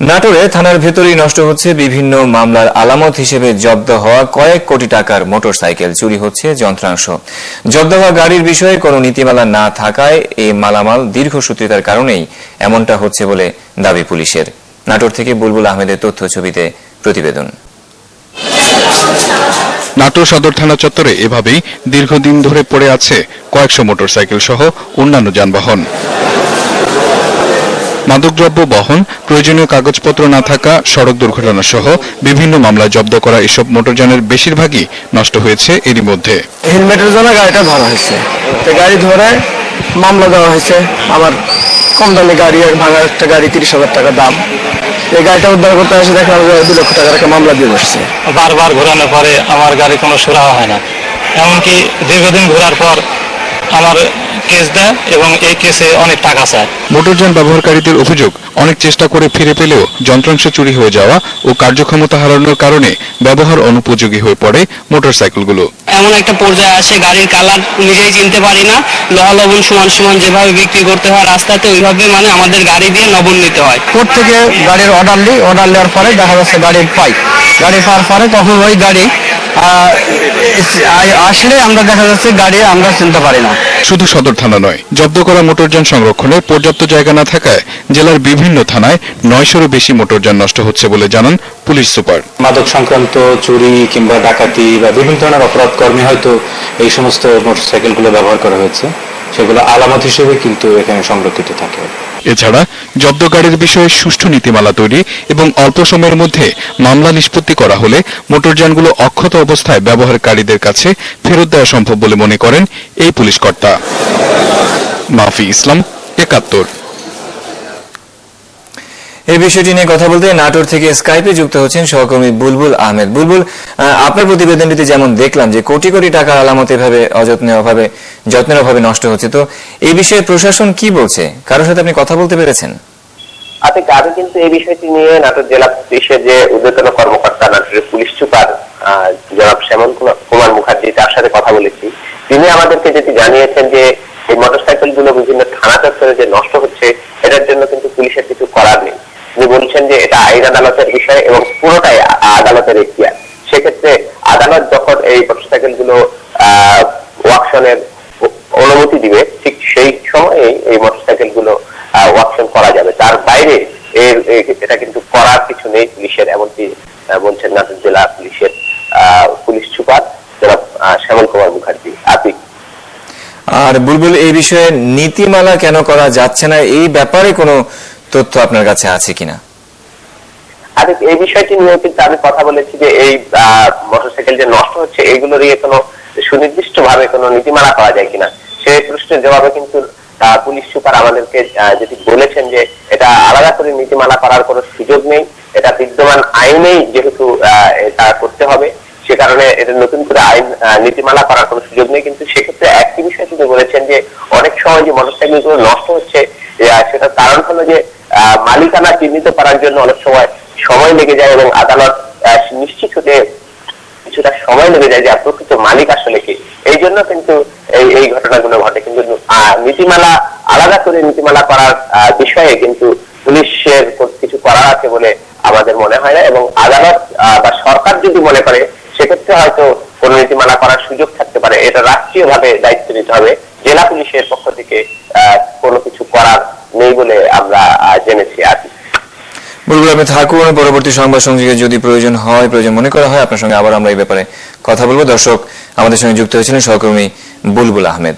নাটোরে থানার ভেতরেই নষ্ট হচ্ছে বিভিন্ন মামলার আলামত হিসেবে জব্দ হওয়া কয়েক কোটি টাকার মোটরসাইকেল। চুরি হচ্ছে যন্ত্রাংশ। জব্দ হওয়া গাড়ির বিষয়ে কোনো নীতিমালা না থাকায় এই মালামাল দীর্ঘসূত্রিতার কারণেই এমনটা হচ্ছে বলে দাবি পুলিশের। নাটোর থেকে বুলবুল আহমেদের তথ্য ছবিতে প্রতিবেদন। নাটোর সদর থানা চত্বরে এভাবেই দীর্ঘদিন ধরে পড়ে আছে কয়েকশো মোটরসাইকেল সহ অন্যান্য যানবাহন। মাদকদ্রব্য বহন প্রয়োজনীয় কাগজপত্র না থাকা সড়ক দুর্ঘটনা সহ বিভিন্ন মামলায় জব্দ করা এসব মোটরযানের বেশিরভাগই নষ্ট হয়েছে এরই মধ্যে। হেলমেটের জন্য গাড়িটা ধরা হয়েছে। গাড়ি ধরে মামলা দেওয়া হয়েছে। আমার কম দামে গাড়ি আর ভাঙা একটা গাড়ি তিরিশ হাজার টাকা দাম। এই গাড়িটা উদ্ধার করতে আসে দেখলাম যে দু লক্ষ টাকার একটা মামলা দিয়ে বসছে। বারবার ঘোরানোর পরে আমার গাড়ি কোনো সুরাহা হয় না। এমনকি দীর্ঘদিন ঘোরার পর আমার কেস দেয় এবং এই কেসে অনেক টাকা চায়। মোটরযান ব্যবহারকারীদের অভিযোগ অনেক চেষ্টা করে ফিরে পেলেও যন্ত্রাংশ চুরি হয়ে যাওয়া ও কার্যক্ষমতা হারানোর কারণে ব্যবহার অনুপযোগী হয়ে পড়ে মোটরসাইকেলগুলো। এমন একটা পর্যায়ে আসে গাড়ির কালার নিজেই চিনতে পারি না। লোহা লবণ সমান সমান যেভাবে বিক্রি করতে হয় রাস্তাতে ওইভাবে মানে আমাদের গাড়ি দিয়ে লবণ নিতে হয়। কোর্ট থেকে গাড়ির অর্ডার নিই অর্ডার নেওয়ার পরে দেখা যাচ্ছে গাড়ির পাই। গাড়ি পাওয়ার পরে তখন ওই গাড়ি আসলে আমরা দেখা যাচ্ছে গাড়ি আমরা চিনতে পারি না। শুধু সদর থানা নয় জব্দ করা মোটরযান সংরক্ষণে পর্যাপ্ত জায়গা না থাকায় জেলার বিভিন্ন থানায় নয়শোরও বেশি মোটরযান নষ্ট হচ্ছে বলে জানান পুলিশ সুপার। মাদক সংক্রান্ত চুরি কিংবা ডাকাতি বা বিভিন্ন ধরনের অপরাধ কর্মে হয়তো এই সমস্ত মোটরসাইকেলগুলো ব্যবহার করা হয়েছে। সেগুলো আলামত হিসেবে কিন্তু এখানে সংরক্ষিত থাকে। এছাড়া জব্দকারীর বিষয়ে সুষ্ঠু নীতিমালা তৈরি এবং অল্প সময়ের মধ্যে মামলা নিষ্পত্তি করা হলে মোটরযানগুলো অক্ষত অবস্থায় ব্যবহারকারীদের কাছে ফেরত দেওয়া সম্ভব বলে মনে করেন এই পুলিশ কর্তা। মাফি ইসলাম একাত্তর। এই বিষয়টি নিয়ে কথা বলতে নাটোর থেকে স্কাইপে যুক্ত হচ্ছেন সহকর্মী বুলবুল আহমেদ। বুলবুল আপনার প্রতিবেদনটিতে যেমন দেখলাম যে কোটি কোটি টাকার আলামত এভাবে অযত্নে অভাবে যত্নের অভাবে নষ্ট হচ্ছে, তো এই বিষয়ে প্রশাসন কি বলছে? কারোর সাথে আপনি কথা বলতে পেরেছেন? আতিক আমি কিন্তু এই বিষয়টি নিয়ে নাটোর জেলা পুলিশের যে উদ্যোতন কর্মকর্তা, নাটোরের পুলিশ সুপার জনাব শ্যামল কুমার- মুখার্জি তার সাথে কথা বলেছি। তিনি আমাদেরকে যেটি জানিয়েছেন যে এই মোটরসাইকেলগুলো বিভিন্ন থানা চত্বরে যে নষ্ট হচ্ছে, এটার জন্য কিন্তু পুলিশের কিছু তিনি বলছেন যে এটা আইন আদালতের বিষয় এবং পুরোটাই আদালতের এখতিয়ার। সেক্ষেত্রে আদালত যখন এই মোটরসাইকেলগুলো ওয়াকশনের অনুমতি দিবে ঠিক সেই সময়েই এই মোটরসাইকেলগুলো ওয়াকশন করা যাবে। তার বাইরে এর এটা কিন্তু করার কিছু নেই পুলিশের এমনটি আহ, বলছেন নাটোর জেলা পুলিশের পুলিশ সুপার আহ, শ্যামল কুমার মুখার্জি। আতিক আর বুলবুল এই বিষয়ে নীতিমালা কেন করা যাচ্ছে না? এই ব্যাপারে কোনো তথ্য আপনার কাছে আছে কিনা? আর, এই বিষয়টি নিয়ে কিন্তু আমি কথা বলেছি যে এই মোটরসাইকেল যে নষ্ট হচ্ছে কোনো সুনির্দিষ্ট ভাবে কোনো নীতিমালা করা যায় কিনা? সেই প্রশ্নের জবাবে কিন্তু পুলিশ সুপার আমাদেরকে বলেছেন যে এটা আলাদা করে নীতিমালা করার কোনো সুযোগ নেই। এটা বিদ্যমান আইনেই যেহেতু এটা করতে হবে, সে কারণে এটা নতুন করে আইন নীতিমালা করার কোনো সুযোগ নেই। কিন্তু সেক্ষেত্রে একটি বিষয় তিনি বলেছেন যে অনেক সময় যে মোটরসাইকেলগুলো নষ্ট হচ্ছে সেটার কারণ হলো যে মালিকানা চিহ্নিত করার জন্য অনেক সময় সময় লেগে যায় এবং আদালত নিশ্চিত হতে কিছুটা সময় লেগে যায় যে প্রকৃত মালিক আসলে কি। এই জন্য কিন্তু এই এই ঘটনাগুলো ঘটে। কিন্তু নীতিমালা, আলাদা করে নীতিমালা করার বিষয়ে কিন্তু পুলিশের কিছু করার আছে বলে আমাদের মনে হয় না এবং আদালত বা সরকার যদি মনে করে, সেক্ষেত্রে হয়তো কোন নীতিমালা করার সুযোগ থাকতে পারে। এটা রাষ্ট্রীয় ভাবে দায়িত্ব নিতে হবে। জেলা পুলিশের পক্ষ থেকে কোনো কিছু করার নেই বলে আমরা। বুলবুল থাকুন, পরবর্তী সংবাদ সংযোগে যদি প্রয়োজন হয়, প্রয়োজন মনে করা হয়, আপনার সঙ্গে আবার আমরা এই ব্যাপারে কথা বলব। দর্শক, আমাদের সঙ্গে যুক্ত হয়েছিলেন সহকর্মী বুলবুল আহমেদ।